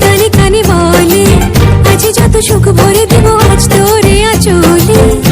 তলি কানে বলে আজ যত সুখ ভরে দেবো আজ তোরে আচলে।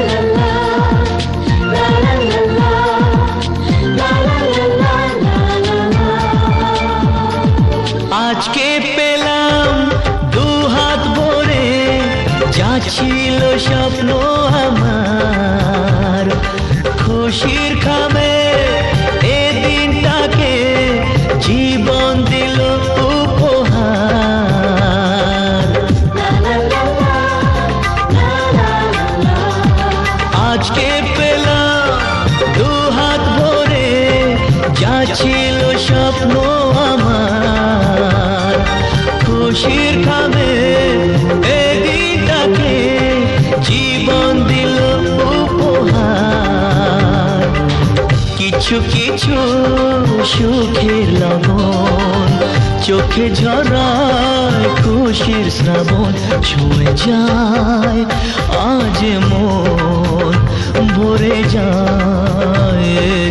যা ছিল স্বপ্ন আমার, খুশির খাবে এদিনটাকে জীবন দিল উপহার। কিছু কিছু সুখের লগন চোখে ঝরায় খুশির শ্রাবণ, ছুঁয়ে যায় আজ মন, ভরে যায়।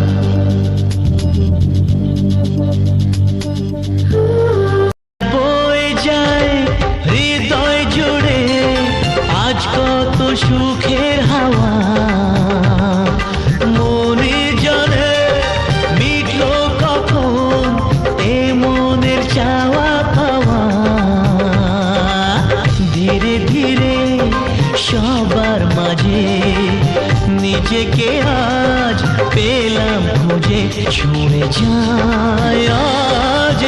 সুখের হাওয়া, মনে জানে মিটলো কখন এ মনের চাওয়া পাওয়া। ধীরে ধীরে সবার মাঝে নিজেকে আজ পেলাম খুঁজে, ছুঁড়ে যায়, আজ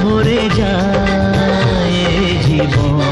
ভরে যায় জীবন।